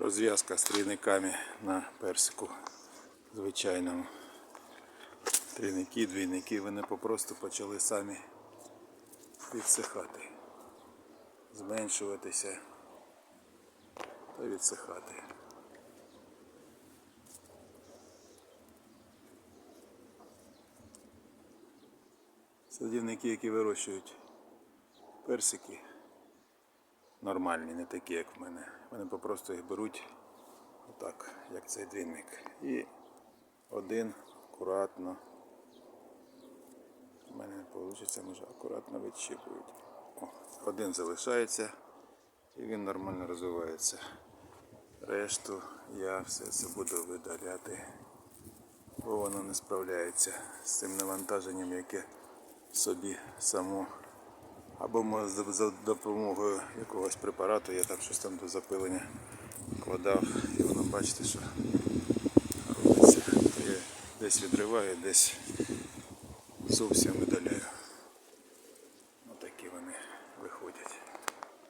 розв'язка з трійниками на персику звичайному. Трійники, двійники, вони попросту почали самі відсихати, зменшуватися та відсихати. Садівники, які вирощують персики, нормальні, не такі, як в мене. Вони попросту їх беруть отак, як цей двійник. І один акуратно. У мене не вийде, може акуратно відщипують. Один залишається і він нормально розвивається. Решту я все це буду видаляти, бо воно не справляється з цим навантаженням, яке собі само або за допомогою якогось препарату я там щось там до запилення вкладав і воно бачите, що робиться. То я десь відриваю, десь зовсім видаляю. Отакі вони виходять.